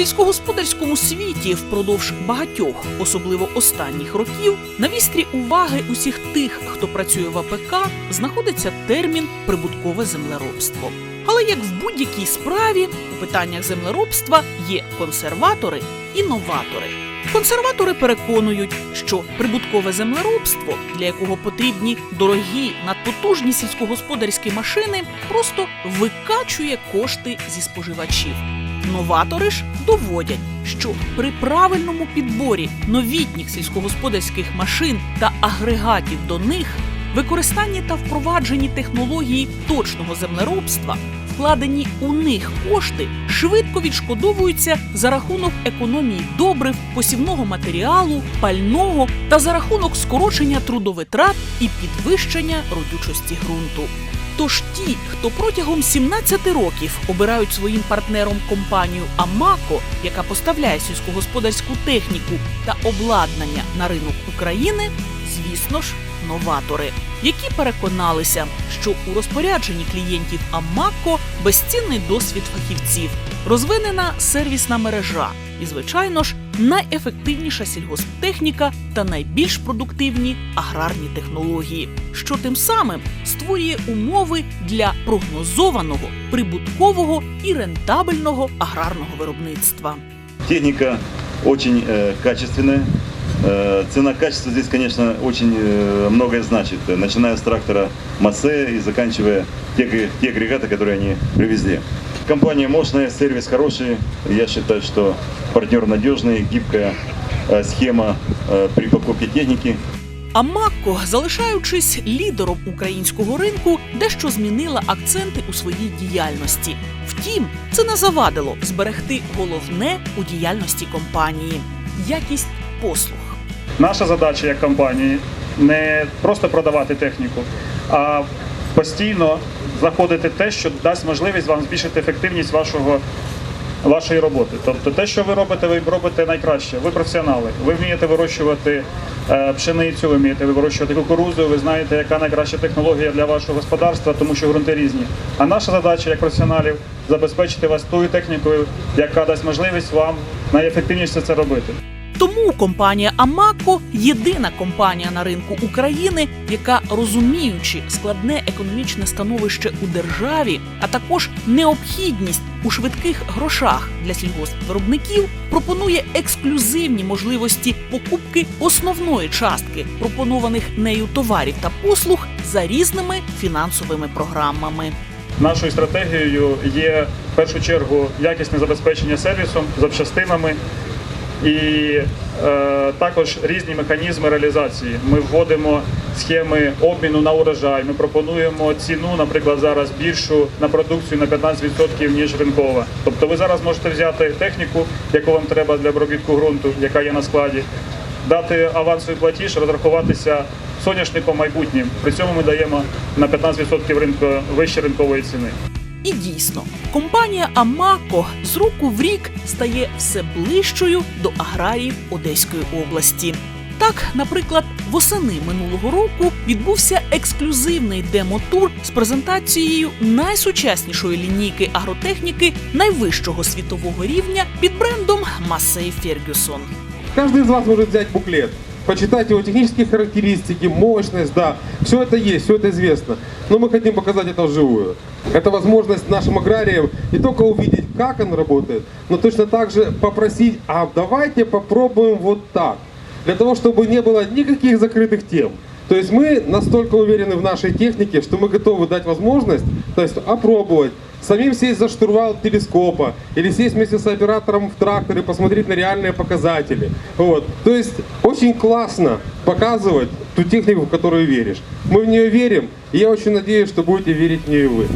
сільськогосподарському світі впродовж багатьох, особливо останніх років, на вістрі уваги усіх тих, хто працює в АПК, знаходиться термін прибуткове землеробство. Але як в будь-якій справі, у питаннях землеробства є консерватори і новатори. Консерватори переконують, що прибуткове землеробство, для якого потрібні дорогі надпотужні сільськогосподарські машини, просто викачує кошти зі споживачів. Новатори ж доводять, що при правильному підборі новітніх сільськогосподарських машин та агрегатів до них, використанні та впровадженні технології точного землеробства, вкладені у них кошти швидко відшкодовуються за рахунок економії добрив, посівного матеріалу, пального та за рахунок скорочення трудовитрат і підвищення родючості ґрунту. Тож ті, хто протягом 17 років обирають своїм партнером компанію Амако, яка поставляє сільськогосподарську техніку та обладнання на ринок України, звісно ж, новатори, які переконалися, що у розпорядженні клієнтів Амако безцінний досвід фахівців, розвинена сервісна мережа і, звичайно ж, найефективніша сільгосптехніка та найбільш продуктивні аграрні технології, що тим самим створює умови для прогнозованого, прибуткового і рентабельного аграрного виробництва. Техника очень э, качественная. Э, цена качества здесь, конечно, очень э, многое значит, э, начиная с трактора Массе и заканчивая те, г- те агрегаты, которые они привезли. Компания мощная, сервис хороший. Я считаю, что партнер надежный, гибкая э, схема э, при покупке техники. А Макко, залишаючись лідером українського ринку, дещо змінила акценти у своїй діяльності. Втім, це не завадило зберегти головне у діяльності компанії якість послуг. Наша задача як компанії не просто продавати техніку, а постійно знаходити те, що дасть можливість вам збільшити ефективність вашого. Вашої роботи, тобто те, що ви робите, ви робите найкраще. Ви професіонали. Ви вмієте вирощувати е, пшеницю, ви вмієте вирощувати кукурудзу. Ви знаєте, яка найкраща технологія для вашого господарства, тому що ґрунти різні. А наша задача як професіоналів забезпечити вас тою технікою, яка дасть можливість вам найефективніше це робити. Тому компанія Амако єдина компанія на ринку України, яка розуміючи складне економічне становище у державі, а також необхідність у швидких грошах для сільгоспвиробників, пропонує ексклюзивні можливості покупки основної частки пропонованих нею товарів та послуг за різними фінансовими програмами. Нашою стратегією є в першу чергу якісне забезпечення сервісом, запчастинами і е, також різні механізми реалізації. Ми вводимо схеми обміну на урожай. Ми пропонуємо ціну, наприклад, зараз більшу на продукцію на 15% ніж ринкова. Тобто ви зараз можете взяти техніку, яку вам треба для обробітку ґрунту, яка є на складі, дати авансовий платіж, розрахуватися соняшником майбутнім. При цьому ми даємо на 15% ринку вище ринкової ціни. І дійсно, компанія Амако з року в рік стає все ближчою до аграріїв Одеської області. Так, наприклад, восени минулого року відбувся ексклюзивний демо-тур з презентацією найсучаснішої лінійки агротехніки найвищого світового рівня під брендом Massey Ferguson. Каждый из вас может взять буклет, почитать его технические характеристики, мощность, да, все это есть, все это известно. Но мы хотим показать это вживую. Это возможность нашим аграриям не только увидеть, как он работает, но точно так же попросить, а давайте попробуем вот так. Для того, чтобы не было никаких закрытых тем. То есть мы настолько уверены в нашей технике, что мы готовы дать возможность, то есть опробовать, самим сесть за штурвал телескопа или сесть вместе с оператором в трактор и посмотреть на реальные показатели. Вот. То есть очень классно показывать ту технику, в которую веришь. Мы в нее верим, и я очень надеюсь, что будете верить в нее и вы.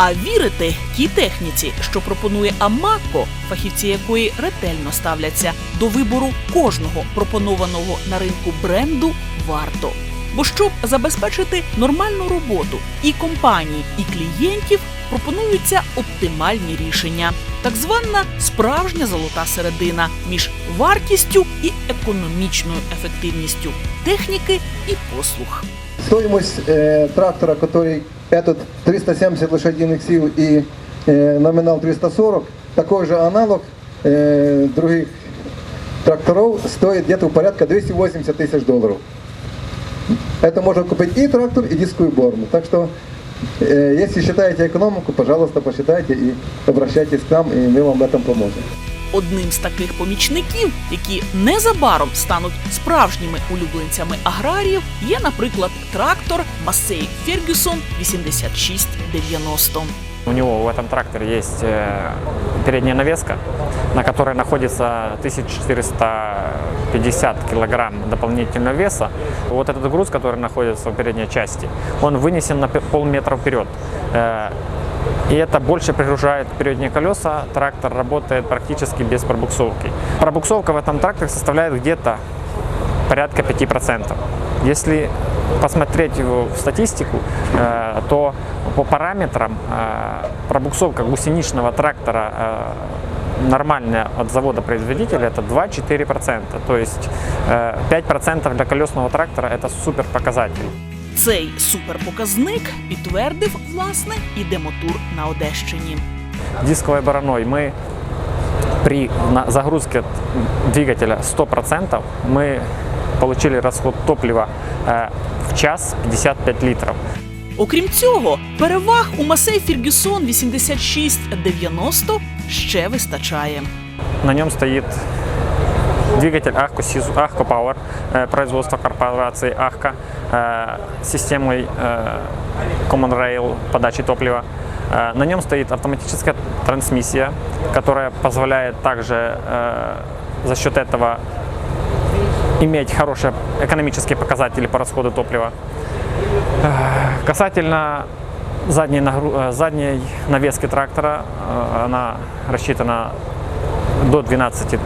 А вірити тій техніці, що пропонує Амако, фахівці якої ретельно ставляться до вибору кожного пропонованого на ринку бренду, варто. Бо щоб забезпечити нормальну роботу і компанії, і клієнтів, пропонуються оптимальні рішення, так звана справжня золота середина між вартістю і економічною ефективністю техніки і послуг. Стоимость э, трактора, который этот 370 лошадиных сил и э, номинал 340, такой же аналог э, других тракторов стоит где-то порядка 280 тысяч долларов. Это можно купить и трактор, и дисковую борну. Так что, э, если считаете экономику, пожалуйста, посчитайте и обращайтесь к нам, и мы вам в этом поможем. Одним з таких помічників, які незабаром стануть справжніми улюбленцями аграріїв, є, наприклад, трактор Massey Ferguson 8690. У него в этом тракторе есть э, передняя навеска, на которой находится 1450 килограмм дополнительного веса. Вот этот груз, который находится в передней части, он вынесен на пе- полметра вперед. И это больше пригружает передние колеса. Трактор работает практически без пробуксовки. Пробуксовка в этом тракторе составляет где-то порядка 5%. Если посмотреть его в статистику, э, то по параметрам э, пробуксовка гусеничного трактора э, нормальная от завода-производителя это 2-4%. То есть э, 5% для колесного трактора это супер показатель. Цей суперпоказник підтвердив власне і демотур на Одещині. дисковой бороной мы при на- загрузке двигателя 100% мы получили расход топлива э, в час 55 литров. Окрім цього, переваг у Massey Ferguson 8690 ще вистачає. На нем стоит двигатель Sisu- Ahco Power, э, производства корпорации Ahco, э, системой э, Common Rail подачи топлива. На нем стоит автоматическая трансмиссия, которая позволяет также за счет этого иметь хорошие экономические показатели по расходу топлива. Касательно задней, нагру- задней навески трактора, она рассчитана до 12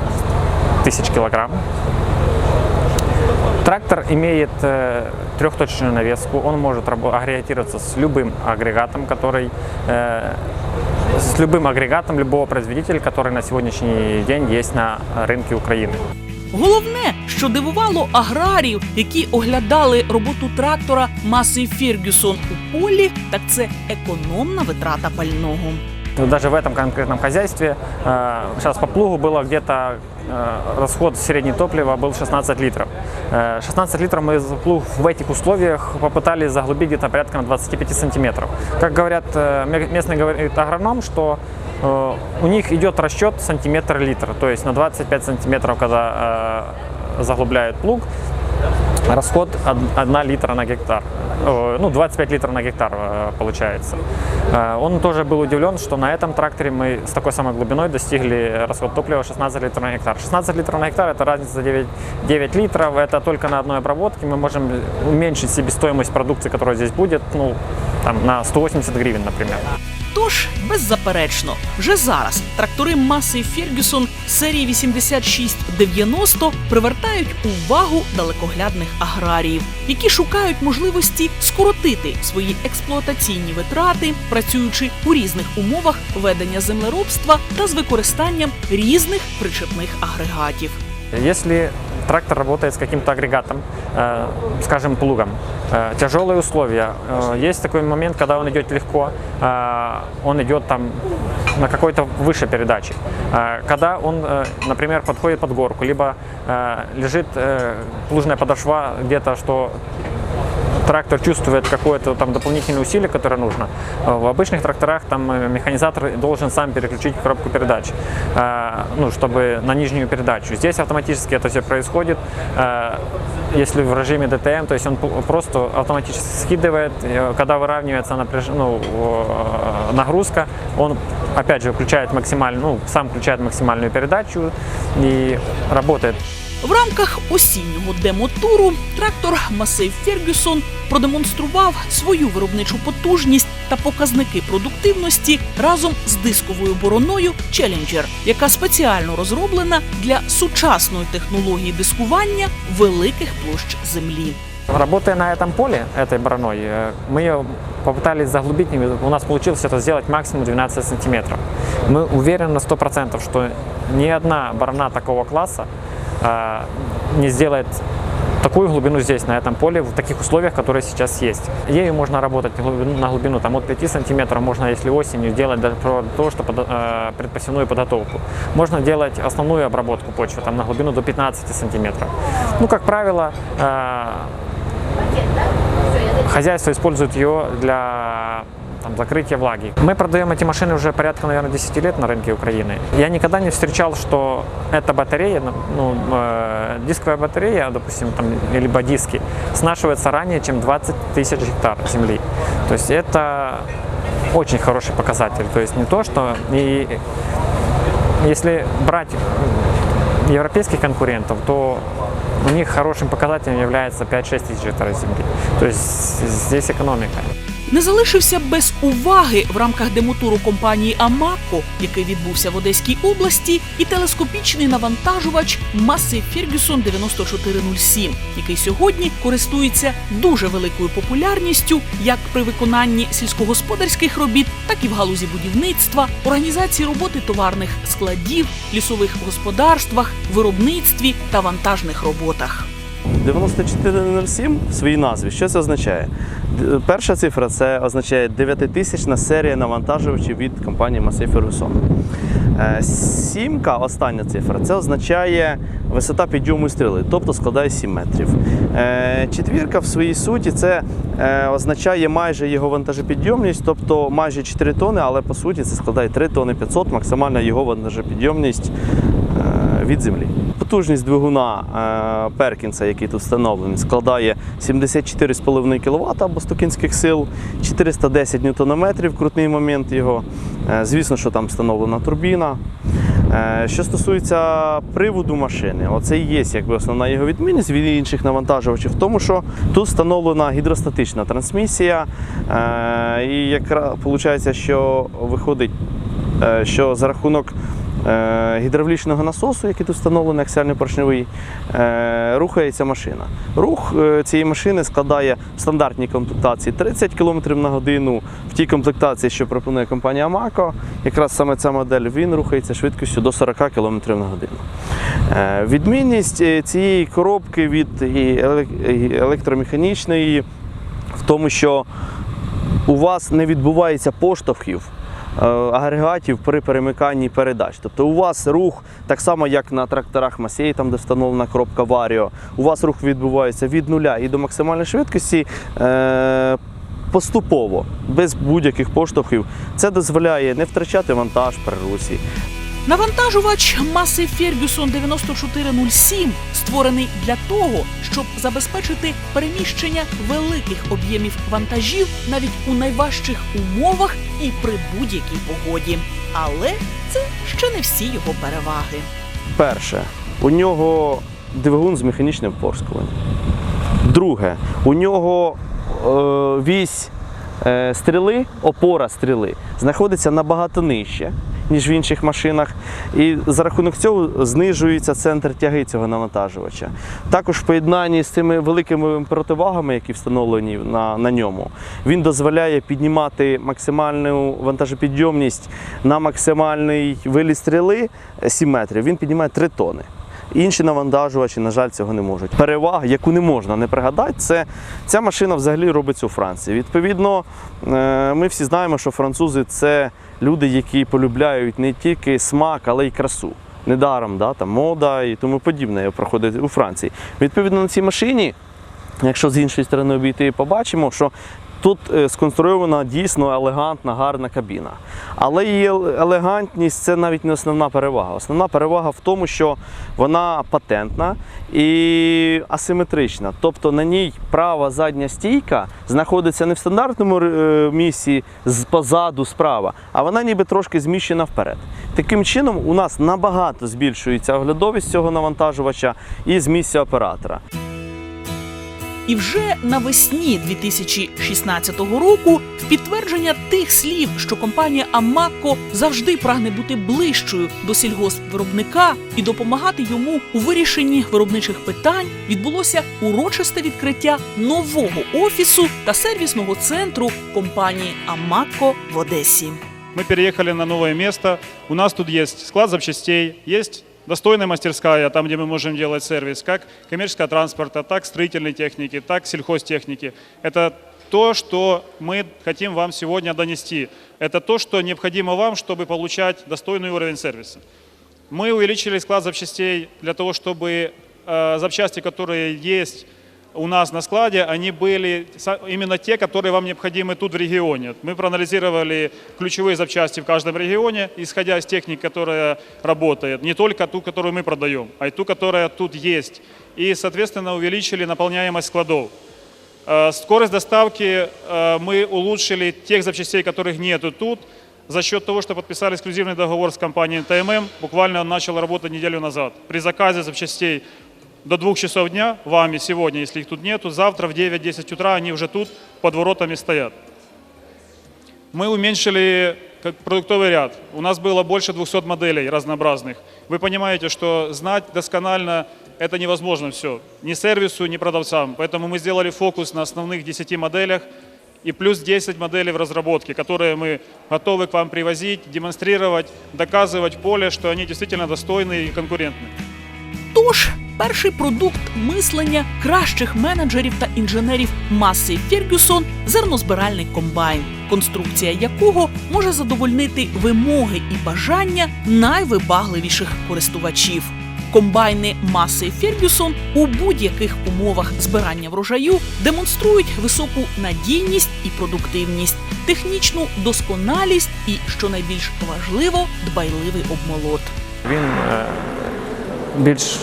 тысяч килограмм. Трактор имеет э, трехточную навеску, он может рабо- агрегатироваться с любым агрегатом, который э, с любым агрегатом любого производителя, который на сегодняшний день есть на рынке Украины. Головне, що дивувало аграріїв, які оглядали роботу трактора Massey Ferguson у полі, так це економна витрата пального. Даже в этом конкретном хозяйстве э, сейчас по плугу было где-то э, расход средней топлива был 16 литров. Э, 16 литров мы за плуг в этих условиях попытались заглубить где-то порядка на 25 сантиметров. Как говорят э, ме- местный говорит агроном, что э, у них идет расчет сантиметр-литр, то есть на 25 сантиметров, когда э, заглубляют плуг, расход 1 литра на гектар. Э, Ну, 25 литров на гектар э, получается. Э, Он тоже был удивлен, что на этом тракторе мы с такой самой глубиной достигли расход топлива 16 литров на гектар. 16 литров на гектар – это разница 9, 9 литров. Это только на одной обработке. Мы можем уменьшить себестоимость продукции, которая здесь будет, ну, там, на 180 гривен, например. Тож, беззаперечно, вже зараз трактори Massey Ferguson серії 8690 привертають увагу далекоглядних аграріїв, які шукають можливості скоротити свої експлуатаційні витрати, працюючи у різних умовах ведення землеробства та з використанням різних причепних агрегатів. Если трактор работает с каким-то агрегатом, э, скажем, плугом, э, тяжелые условия, э, есть такой момент, когда он идет легко, он идет там на какой-то выше передачи. Когда он, например, подходит под горку, либо лежит плужная подошва где-то, что трактор чувствует какое-то там дополнительное усилие, которое нужно. Э, В обычных тракторах там э, механизатор должен сам переключить коробку передач, э, ну, чтобы на нижнюю передачу. Здесь автоматически это все происходит. Если в режиме DTM, то есть он просто автоматически скидывает, когда выравнивается напряж... ну, нагрузка, он опять же включает максимальную, ну, сам включает максимальную передачу и работает. В рамках осіннього демотуру трактор Massey Ferguson продемонстрував свою виробничу потужність та показники продуктивності разом з дисковою бороною Challenger, яка спеціально розроблена для сучасної технології дискування великих площ землі. Работая на этом поле, этой броной, э, мы ее попытались заглубить, и у нас получилось это сделать максимум 12 сантиметров. Мы уверены на 100%, что ни одна борона такого класса э, не сделает такую глубину здесь, на этом поле, в таких условиях, которые сейчас есть. Ею можно работать на глубину, там, от 5 сантиметров, можно, если осенью, делать для того, чтобы э, предпосевную подготовку. Можно делать основную обработку почвы там, на глубину до 15 сантиметров. Ну, как правило, э, хозяйство использует ее для там, закрытия влаги. Мы продаем эти машины уже порядка, наверное, 10 лет на рынке Украины. Я никогда не встречал, что эта батарея, ну, э, дисковая батарея, допустим, там, либо диски, снашивается ранее, чем 20 тысяч гектар земли. То есть это очень хороший показатель. То есть не то, что... И если брать европейских конкурентов, то у них хорошим показателем является 5-6 тысяч гектаров земли. То есть здесь экономика. Не залишився без уваги в рамках демотуру компанії Амако, який відбувся в Одеській області, і телескопічний навантажувач маси Ferguson 9407, який сьогодні користується дуже великою популярністю як при виконанні сільськогосподарських робіт, так і в галузі будівництва, організації роботи товарних складів, лісових господарствах, виробництві та вантажних роботах. 9407 в своїй назві. Що це означає? Перша цифра це означає 9000 серія навантажувачів від компанії Massey Ferguson. Е, Сімка, остання цифра, це означає висота підйому стріли, тобто складає 7 метрів. Е, Четвірка в своїй суті це е, означає майже його вантажопідйомність, тобто майже 4 тони, але по суті це складає 3 тони 500, максимальна його вантажопідйомність від землі. Потужність двигуна е, Перкінса, який тут встановлений, складає 74,5 кВт або 100 кінських сил, 410 ньютонометрів, крутний момент його. Е, Звісно, що там встановлена турбіна. Е, Що стосується приводу машини, оце і є якби основна його відмінність від інших навантажувачів, в тому, що тут встановлена гідростатична трансмісія, і якраз виходить, що виходить, що за рахунок гідравлічного насосу, який тут встановлений, аксіальний поршневий, е, рухається машина. Рух е, цієї машини складає в стандартній комплектації 30 км на годину. В тій комплектації, що пропонує компанія Amaco, якраз саме ця модель, він рухається швидкістю до 40 км на годину. Е, Відмінність е, цієї коробки від електромеханічної в тому, що у вас не відбувається поштовхів е, агрегатів при перемиканні передач. Тобто у вас рух, так само як на тракторах Масії, там де встановлена кропка Варіо, у вас рух відбувається від нуля і до максимальної швидкості. Е- Поступово, без будь-яких поштовхів, це дозволяє не втрачати вантаж при русі, Навантажувач маси Ferguson 9407 створений для того, щоб забезпечити переміщення великих об'ємів вантажів навіть у найважчих умовах і при будь-якій погоді. Але це ще не всі його переваги. Перше, у нього двигун з механічним впорскуванням. Друге, у нього е, вісь е, стріли, опора стріли знаходиться набагато нижче, ніж в інших машинах. І за рахунок цього знижується центр тяги цього навантажувача. Також в поєднанні з цими великими противагами, які встановлені на, на ньому, він дозволяє піднімати максимальну вантажопідйомність на максимальний виліт стріли е, 7 метрів. Він піднімає 3 тони. Інші навантажувачі, на жаль, цього не можуть. Перевага, яку не можна не пригадати, це ця машина взагалі робиться у Франції. Відповідно, е, ми всі знаємо, що французи це люди, які полюбляють не тільки смак, але й красу. Недаром да, там, мода і тому подібне проходить у Франції. Відповідно, на цій машині, якщо з іншої сторони обійти, побачимо, що Тут е, сконструйована дійсно елегантна, гарна кабіна. Але її елегантність це навіть не основна перевага. Основна перевага в тому, що вона патентна і асиметрична. Тобто на ній права задня стійка знаходиться не в стандартному е, місці позаду справа, а вона ніби трошки зміщена вперед. Таким чином, у нас набагато збільшується оглядовість цього навантажувача і з місця оператора. І вже навесні 2016 року, в підтвердження тих слів, що компанія Амако завжди прагне бути ближчою до сільгоспвиробника і допомагати йому у вирішенні виробничих питань, відбулося урочисте відкриття нового офісу та сервісного центру компанії Амако в Одесі. Мы переехали на новое место. У нас тут есть склад запчастей, есть достойная мастерская, там, где мы можем делать сервис, как коммерческого транспорта, так строительной техники, так сельхозтехники. Это то, что мы хотим вам сегодня донести. Это то, что необходимо вам, чтобы получать достойный уровень сервиса. Мы увеличили склад запчастей для того, чтобы э, запчасти, которые есть у нас на складе, они были именно те, которые вам необходимы тут в регионе. Мы проанализировали ключевые запчасти в каждом регионе, исходя из техник, которая работает, не только ту, которую мы продаем, а и ту, которая тут есть. И, соответственно, увеличили наполняемость складов. Э, Скорость доставки э, мы улучшили тех запчастей, которых нету тут, за счет того, что подписали эксклюзивный договор с компанией ТММ. Буквально он начал работать неделю назад. При заказе запчастей до двух часов дня, вами сегодня, если их тут нету, завтра в 9-10 утра они уже тут под воротами стоят. Мы уменьшили продуктовый ряд. У нас было больше 200 моделей разнообразных. Вы понимаете, что знать досконально это невозможно все. Ни сервису, ни продавцам. Поэтому мы сделали фокус на основных 10 моделях и плюс 10 моделей в разработке, которые мы готовы к вам привозить, демонстрировать, доказывать поле, что они действительно достойны и конкурентны. Тож, перший продукт мислення кращих менеджерів та інженерів маси Фергюсон зернозбиральний комбайн, конструкція якого може задовольнити вимоги і бажання найвибагливіших користувачів. Комбайни маси Фергюсон у будь-яких умовах збирання врожаю демонструють високу надійність і продуктивність, технічну досконалість і, що найбільш важливо, дбайливий обмолот. Він е, більш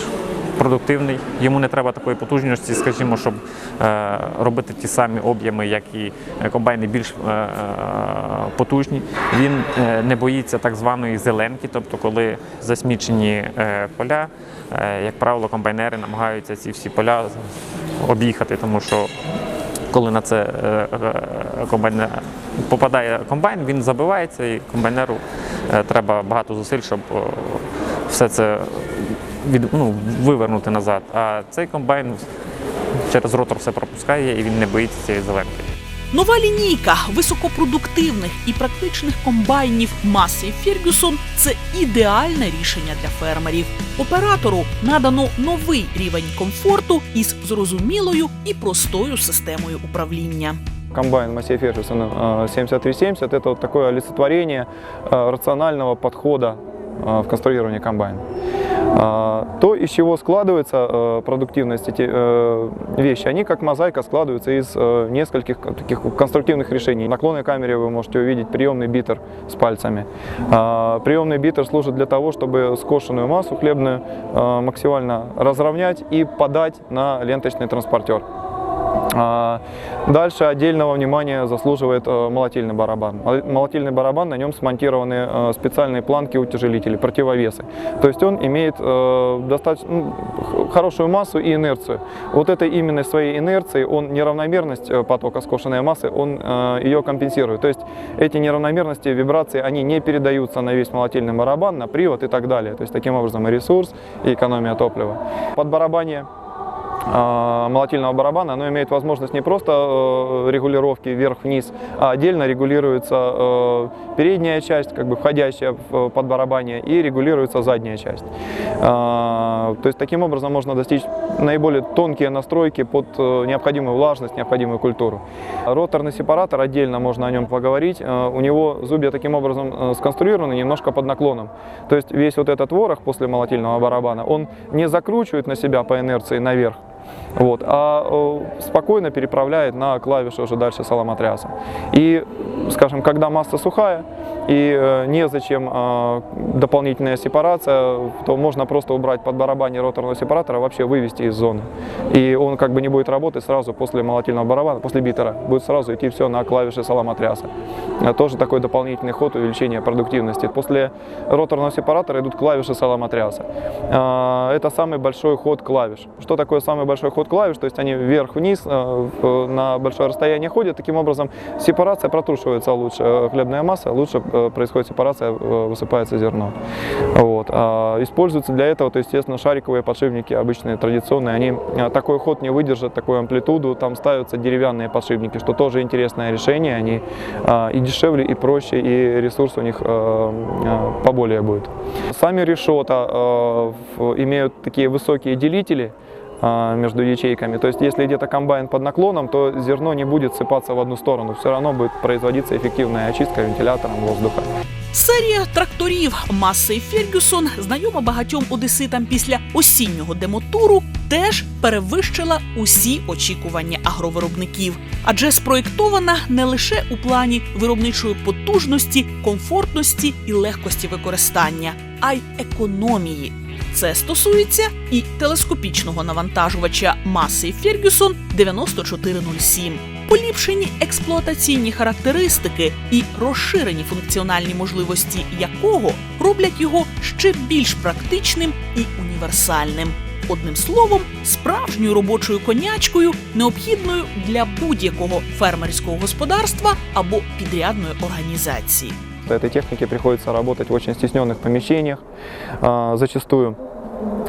продуктивний, йому не треба такої потужності, скажімо, щоб е, робити ті самі об'єми, як і е, комбайни більш е, потужні. Він не боїться так званої зеленки, тобто коли засмічені поля, як правило, комбайнери намагаються ці всі поля об'їхати, тому що коли на це комбайн попадає комбайн, він забивається, і комбайнеру треба багато зусиль, щоб все це від, ну, вивернути назад. А цей комбайн через ротор все пропускає і він не боїться цієї зеленки. Нова лінійка високопродуктивних і практичних комбайнів маси Фергюсон це ідеальне рішення для фермерів. Оператору надано новий рівень комфорту із зрозумілою і простою системою управління. комбайн Массей Фершерсон 7370 это вот такое олицетворение э, рационального подхода э, в конструировании комбайна. А, То, из чего складывается э, продуктивность эти э, вещи, они как мозаика складываются из э, нескольких таких конструктивных решений. В наклонной камере вы можете увидеть приемный битер с пальцами. А, Приемный битер служит для того, чтобы скошенную массу хлебную максимально разровнять и подать на ленточный транспортер. А, Дальше отдельного внимания заслуживает э, молотильный барабан. Мол- Молотильный барабан, на нем смонтированы э, специальные планки утяжелители, противовесы. То есть он имеет э, достаточно ну, хорошую массу и инерцию. Вот этой именно своей инерцией он неравномерность потока скошенной массы, он ее компенсирует. То есть эти неравномерности, вибрации, они не передаются на весь молотильный барабан, на привод и так далее. То есть таким образом и ресурс, и экономия топлива. Под барабане молотильного барабана, оно имеет возможность не просто э, регулировки вверх-вниз, а отдельно регулируется э, передняя часть, как бы входящая в подбарабане, и регулируется задняя часть. А, То есть таким образом можно достичь наиболее тонкие настройки под э, необходимую влажность, необходимую культуру. Роторный сепаратор, отдельно можно о нем поговорить, э, у него зубья таким образом э, сконструированы немножко под наклоном. То есть весь вот этот ворох после молотильного барабана, он не закручивает на себя по инерции наверх, вот, а э, спокойно переправляет на клавиши уже дальше соломотряса. И, скажем, когда масса сухая и э, незачем э, дополнительная сепарация, то можно просто убрать под барабане роторного сепаратора, вообще вывести из зоны. И он как бы не будет работать сразу после молотильного барабана, после битера. Будет сразу идти все на клавиши саломотряса. Э, Тоже такой дополнительный ход увеличения продуктивности. После роторного сепаратора идут клавиши саломотряса. Э, Это самый большой ход клавиш. Что такое самый большой ход клавиш? То есть они вверх-вниз э, на большое расстояние ходят. Таким образом сепарация протрушивается лучше, э, хлебная масса лучше происходит сепарация, э, высыпается зерно. Вот. А используются для этого, то, естественно, шариковые подшипники, обычные, традиционные, они э, такой ход не выдержат, такую амплитуду, там ставятся деревянные подшипники, что тоже интересное решение, они и дешевле, и проще, и ресурс у них э, э, поболее будет. Сами решета э, имеют такие высокие делители, между ячейками. То есть, если где-то комбайн под наклоном, то зерно не будет сыпаться в одну сторону. Все равно будет производиться эффективная очистка вентилятором воздуха. Серія тракторів Массей Фергюсон, знайома багатьом одеситам після осіннього демотуру, теж перевищила усі очікування агровиробників, адже спроєктована не лише у плані виробничої потужності, комфортності і легкості використання, а й економії. Це стосується і телескопічного навантажувача Массей Фергюсон 9407. Поліпшені експлуатаційні характеристики і розширені функціональні можливості якого роблять його ще більш практичним і універсальним. Одним словом, справжньою робочою конячкою, необхідною для будь-якого фермерського господарства або підрядної організації. Этой технике приходится работать в очень стесненных помещениях зачастую.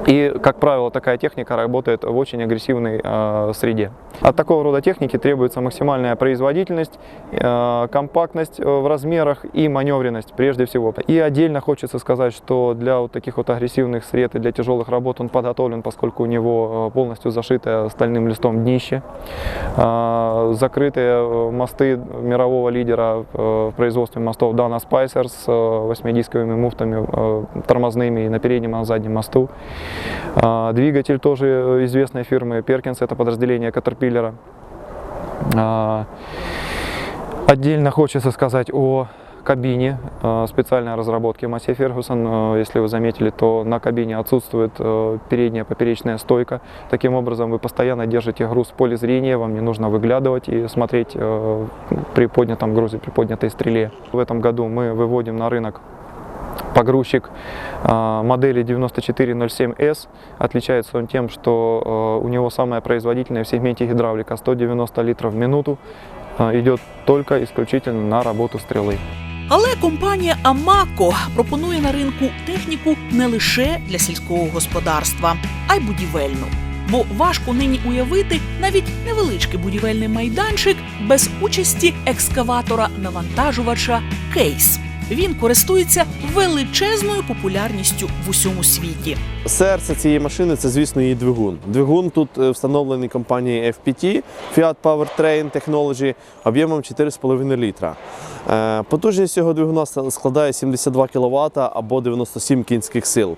И, как правило, такая техника работает в очень агрессивной а, среде. От такого рода техники требуется максимальная производительность, а, компактность э, в размерах и маневренность прежде всего. И отдельно хочется сказать, что для вот таких вот агрессивных сред и для тяжелых работ он подготовлен, поскольку у него э, полностью зашитое стальным листом днище, а, закрытые э, мосты мирового лидера э, в производстве мостов Dana Spicer с э, восьмидисковыми муфтами э, тормозными и на переднем и на заднем мосту. А, Двигатель тоже э, известной фирмы Perkins, это подразделение Caterpillar. А, Отдельно хочется сказать о кабине э, специальной разработки Массей Фергюсон. Если вы заметили, то на кабине отсутствует э, передняя поперечная стойка. Таким образом, вы постоянно держите груз в поле зрения, вам не нужно выглядывать и смотреть э, при поднятом грузе, при поднятой стреле. В этом году мы выводим на рынок погрузчик э, модели 9407S. Отличается он тем, что э, у него самая производительная в сегменте гидравлика 190 литров в минуту. Э, Идет только исключительно на работу стрелы. Але компанія Амако пропонує на ринку техніку не лише для сільського господарства, а й будівельну. Бо важко нині уявити навіть невеличкий будівельний майданчик без участі екскаватора-навантажувача Кейс. Він користується величезною популярністю в усьому світі. Серце цієї машини це, звісно, її двигун. Двигун тут е, встановлений компанією FPT Fiat Powertrain Technology об'ємом 4,5 літра. Е, Потужність цього двигуна складає 72 кВт або 97 кінських сил.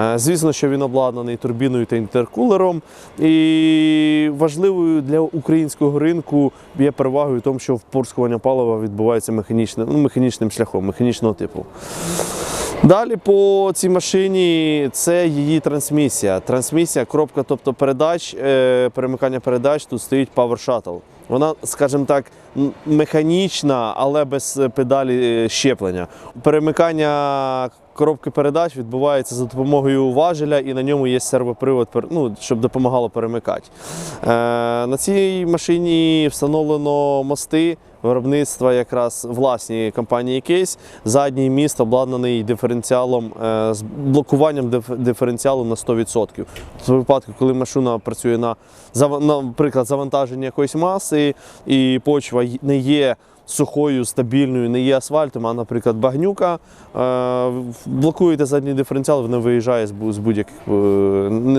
Е, Звісно, що він обладнаний турбіною та інтеркулером. І важливою для українського ринку є перевагою в тому, що впорскування палива відбувається механічним, ну, механічним шляхом, механічного типу. Далі по цій машині це її трансмісія. Трансмісія, коробка, тобто передач, е, перемикання передач, тут стоїть Power Shuttle. Вона, скажімо так, механічна, але без е, педалі е, щеплення. Перемикання коробки передач відбувається за допомогою важеля, і на ньому є сервопривод, ну, щоб допомагало перемикати. На цій машині встановлено мости виробництва якраз власні компанії Кейс. Задній міст обладнаний диференціалом е, з блокуванням диф- диференціалу на 100%. В випадку, коли машина працює на наприклад, завантаження якоїсь маси, і почва не є сухою, стабільною, не є асфальтом, а, наприклад, багнюка. Е, блокуєте задній диференціал, він виїжджає з будь-яких е,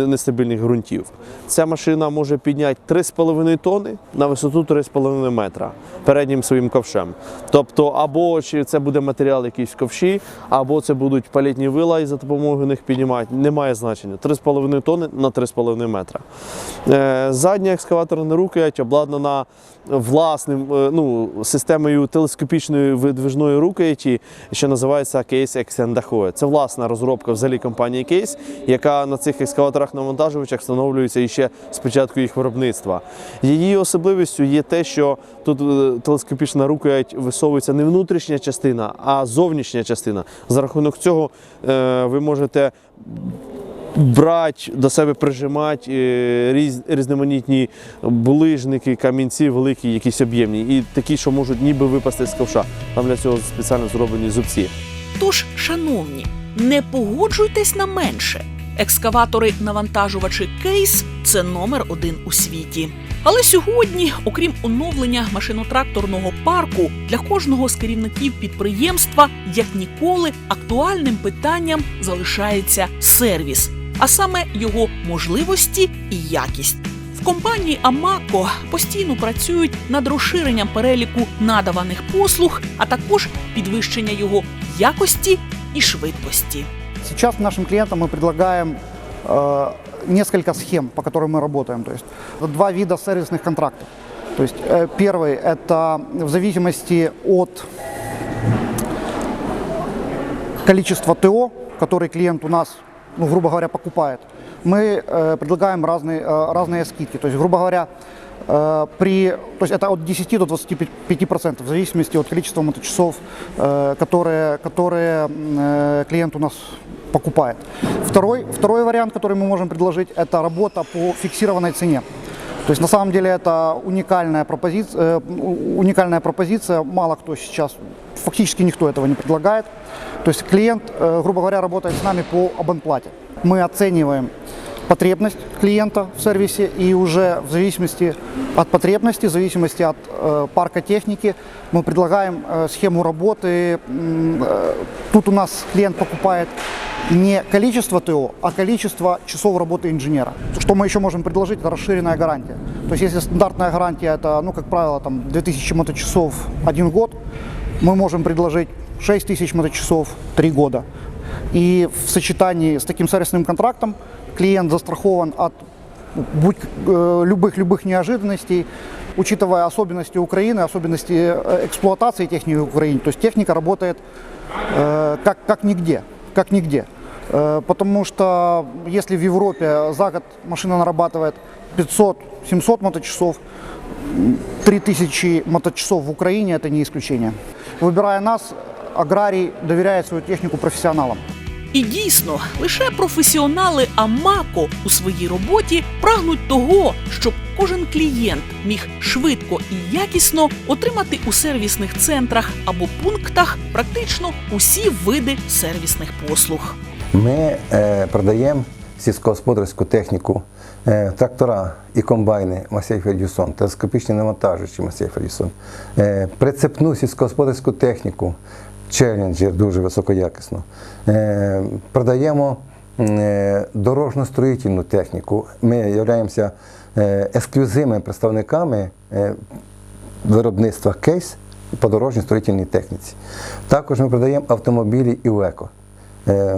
нестабільних ґрунтів. Ця машина може підняти 3,5 тонни на висоту 3,5 метра переднім своїм ковшем. Тобто, або чи це буде матеріал якийсь ковші, або це будуть палітні вила і за допомогою них піднімати. Немає значення. 3,5 тонни на 3,5 метра. Е, Задня екскаваторна рукоять обладнана власним ну, системою телескопічної видвижної рукояті, що називається Case Extend Це власна розробка взагалі компанії Case, яка на цих екскаваторах навантажувачах встановлюється іще з початку їх виробництва. Її особливістю є те, що тут е, телескопічна рукоять висовується не внутрішня частина, а зовнішня частина. За рахунок цього е, ви можете брати, до себе прижимати е, різ, різноманітні булижники, камінці великі, якісь об'ємні, і такі, що можуть ніби випасти з ковша. Там для цього спеціально зроблені зубці. Тож, шановні, не погоджуйтесь на менше. Екскаватори навантажувачі кейс це номер один у світі. Але сьогодні, окрім оновлення машинотракторного парку, для кожного з керівників підприємства, як ніколи, актуальним питанням залишається сервіс, а саме його можливості і якість. В компанії Амако постійно працюють над розширенням переліку надаваних послуг, а також підвищення його якості і швидкості. Сейчас нашим клиентам мы предлагаем э, несколько схем, по которым мы работаем. То есть вот два вида сервисных контрактов. То есть э, первый это в зависимости от количества ТО, который клиент у нас, ну, грубо говоря, покупает. Мы э, предлагаем разные, э, разные скидки. То есть, грубо говоря, э, при, то есть это от 10 до 25 процентов, в зависимости от количества моточасов, э, которые, которые м, э, клиент у нас покупает. Второй, второй вариант, который мы можем предложить, это работа по фиксированной цене. То есть на самом деле это уникальная пропозиция, уникальная пропозиция. Мало кто сейчас, фактически никто этого не предлагает. То есть клиент, э, грубо говоря, работает с нами по абонплате. Мы оцениваем потребность клиента в сервисе и уже в зависимости от потребности, в зависимости от э, парка техники мы предлагаем э, схему работы. Э, тут у нас клиент покупает не количество ТО, а количество часов работы инженера. Что мы еще можем предложить, это расширенная гарантия. То есть если стандартная гарантия это, ну, как правило, там 2000 моточасов один год, мы можем предложить 6000 моточасов три года. И в сочетании с таким сервисным контрактом клиент застрахован от будь э, любых любых неожиданностей, учитывая особенности Украины, особенности э, эксплуатации техники в Украине. То есть техника работает э, как, как нигде, как нигде. Э, потому что если в Европе за год машина нарабатывает 500-700 моточасов, м, 3000 моточасов в Украине это не исключение. Выбирая нас, аграрий доверяет свою технику профессионалам. І дійсно, лише професіонали Амако у своїй роботі прагнуть того, щоб кожен клієнт міг швидко і якісно отримати у сервісних центрах або пунктах практично усі види сервісних послуг. Ми е, продаємо сільськогосподарську техніку, е, трактора і комбайни Масей Фердюсон, телескопічні навантажувачі Масей Фердюсон, е, прицепну сільськогосподарську техніку, Челленджер дуже високоякісно. Е, продаємо е, дорожньо-строїтельну техніку. Ми являємося е, ексклюзивними представниками виробництва кейс по дорожньо строїтельній техніці. Також ми продаємо автомобілі і е,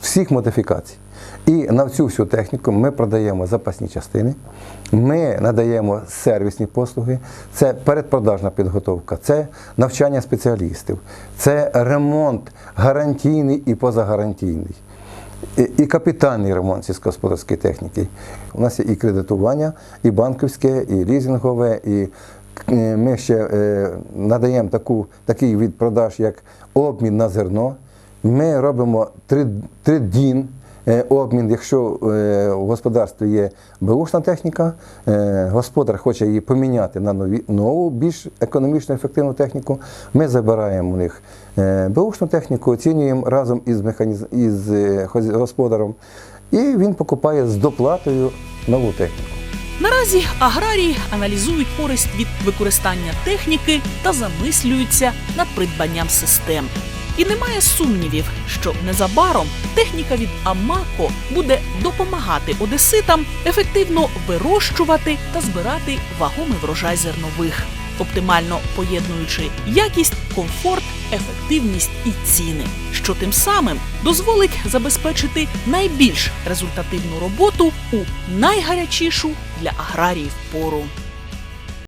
всіх модифікацій. І на всю всю техніку ми продаємо запасні частини, ми надаємо сервісні послуги, це передпродажна підготовка, це навчання спеціалістів, це ремонт гарантійний і позагарантійний. І, капітальний ремонт сільськогосподарської техніки. У нас є і кредитування, і банківське, і лізингове, і е, ми ще е, надаємо таку, такий від продаж, як обмін на зерно. Ми робимо три, тридін обмін, якщо е, в господарстві є беушна техніка, е, господар хоче її поміняти на нові, нову, більш економічно ефективну техніку. Ми забираємо у них е, беушну техніку, оцінюємо разом із, механіз... із е, господаром, і він покупає з доплатою нову техніку. Наразі аграрії аналізують користь від використання техніки та замислюються над придбанням систем. І немає сумнівів, що незабаром техніка від Амако буде допомагати одеситам ефективно вирощувати та збирати вагомий врожай зернових, оптимально поєднуючи якість, комфорт, ефективність і ціни, що тим самим дозволить забезпечити найбільш результативну роботу у найгарячішу для аграріїв пору.